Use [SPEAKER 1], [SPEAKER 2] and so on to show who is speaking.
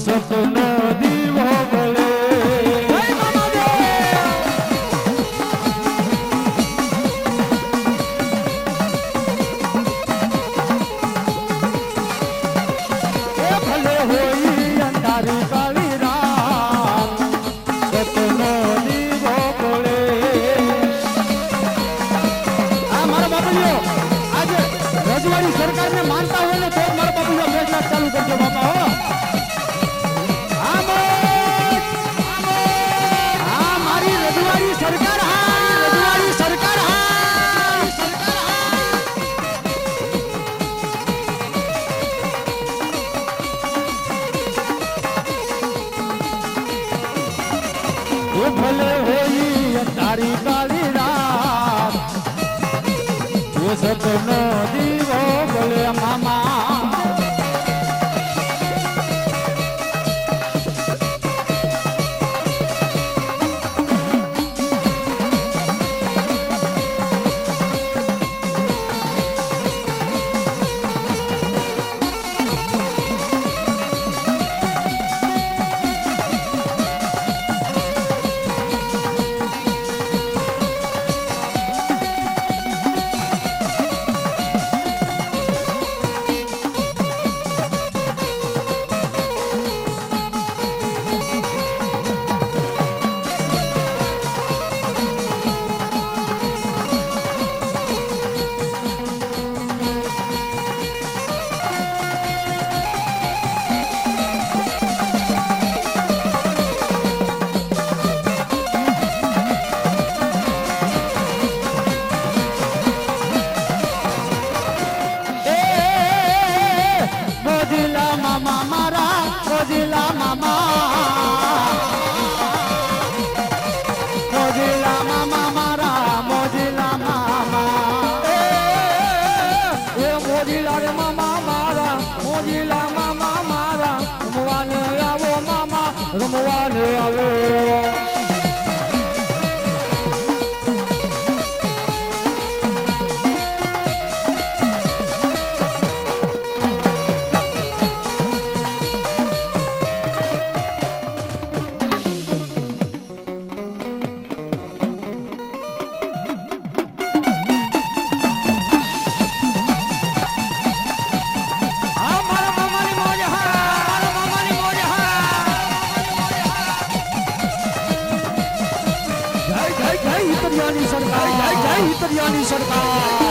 [SPEAKER 1] સપનો દીવો એ ભલે હોઈ અંધારી કાળી રાત સપનો દીવો સરકારને માનતા હોય ને તો મારા બાપુજીઓ ફેસલા ચાલુ કરજો, બાપા, હા. એ ભલે હોઈ તારી કાળી રાત. દીવો બોલે મામા હિતરિયાની સરકાર. જય જય હિતરિયાની સરકાર.